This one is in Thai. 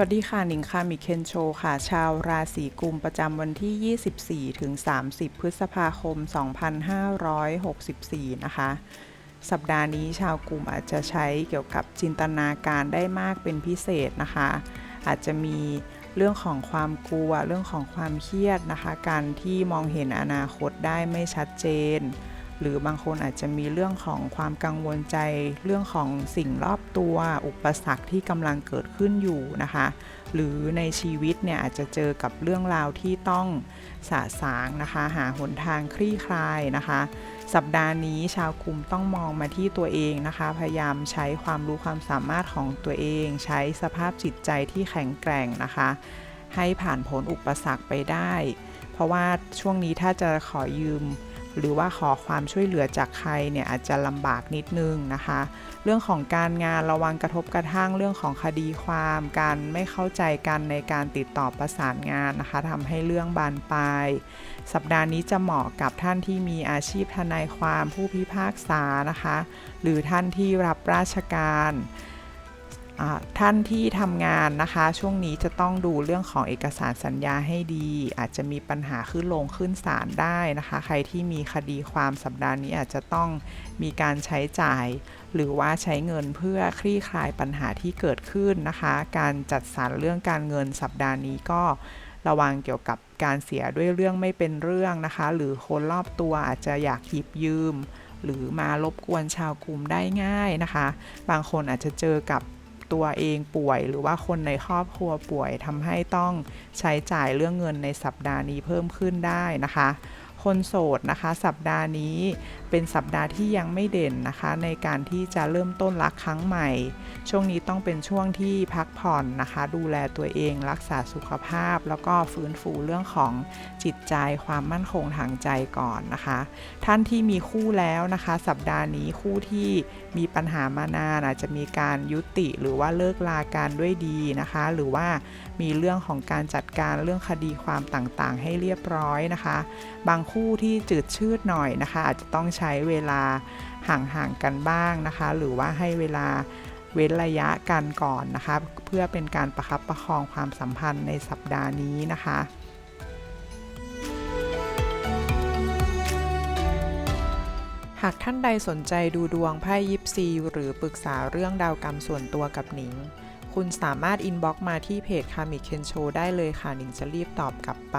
วัสดีค่ะหนิงคามิเคนโชค่ะ ชาวราศีกุมประจำวันที่ 24 ถึง 30 พฤษภาคม 2564 นะคะ สัปดาห์นี้ชาวกลุ่มอาจจะใช้เกี่ยวกับจินตนาการได้มากเป็นพิเศษนะคะ อาจจะมีเรื่องของความกลัว เรื่องของความเครียดนะคะ การที่มองเห็นอนาคตได้ไม่ชัดเจน หรือบางคนอาจจะมีเรื่องของความกังวลใจ เรื่องของสิ่งรอบตัว อุปสรรคที่กำลังเกิดขึ้นอยู่นะคะ หรือในชีวิตเนี่ยอาจจะเจอกับเรื่องราวที่ต้องสะสางนะคะ หาหนทางคลี่คลายนะคะ สัปดาห์นี้ชาวกลุ่มต้องมองมาที่ตัวเองนะคะ พยายามใช้ความรู้ความสามารถของตัวเอง ใช้สภาพจิตใจที่แข็งแกร่งนะคะ ให้ผ่านพ้นอุปสรรคไปได้ เพราะว่าช่วงนี้ถ้าจะขอยืม หรือว่าขอความช่วยเหลือจากใครเนี่ยอาจจะลำบากนิดนึงนะคะ เรื่องของการงานระวังกระทบกระทั่งเรื่องของคดีความ การไม่เข้าใจกันในการติดต่อประสานงานนะคะทำให้เรื่องบานปลายสัปดาห์นี้จะเหมาะกับท่านที่มีอาชีพทนายความผู้พิพากษานะคะ หรือท่านที่รับราชการ ท่านที่ทำงานนะคะ ช่วงนี้จะต้องดูเรื่องของเอกสารสัญญาให้ดี อาจจะมีปัญหาขึ้นลงขึ้นศาลได้นะคะ ใครที่มีคดีความสัปดาห์นี้อาจจะต้องมีการใช้จ่าย หรือว่าใช้เงินเพื่อคลี่คลายปัญหาที่เกิดขึ้นนะคะ การจัดสรรเรื่องการเงินสัปดาห์นี้ก็ระวังเกี่ยวกับการเสียด้วยเรื่องไม่เป็นเรื่องนะคะ หรือคนรอบตัวอาจจะอยากหยิบยืม หรือมารบกวนชาวกลุ่มได้ง่ายนะคะ บางคนอาจจะเจอกับ ตัวเองป่วย หรือว่าคนในครอบครัวป่วยทำให้ต้องใช้จ่ายเรื่องเงินในสัปดาห์นี้เพิ่มขึ้นได้นะคะ คนโสดนะคะ สัปดาห์นี้เป็นสัปดาห์ที่ยังไม่เด่นนะคะ ในการที่จะเริ่มต้นรักครั้งใหม่ ช่วงนี้ต้องเป็นช่วงที่พักผ่อนนะคะ ดูแลตัวเองรักษาสุขภาพ แล้วก็ฟื้นฟูเรื่องของจิตใจความมั่นคงทางใจก่อนนะคะ ท่านที่มีคู่แล้วนะคะ สัปดาห์นี้คู่ที่มีปัญหามานานอาจจะมีการยุติหรือว่าเลิกลากันด้วยดีนะคะ หรือว่ามีเรื่องของการจัดการเรื่องคดีความต่างๆ ให้เรียบร้อยนะคะ บางคที่จืดชืดหน่อยนะคะ อาจจะต้องใช้เวลาห่างๆกันบ้างนะคะ หรือว่าให้เวลาเว้นระยะกันก่อนนะคะ เพื่อเป็นการประคับประคองความสัมพันธ์ในสัปดาห์นี้นะคะหากท่านใดสนใจดูดวงไพ่ยิปซีหรือปรึกษาเรื่องดาวกรรมส่วนตัวกับหนิง คุณสามารถอินบ็อกมาที่เพจคามิเคนโชได้เลยค่ะหนิงจะรีบตอบกลับไป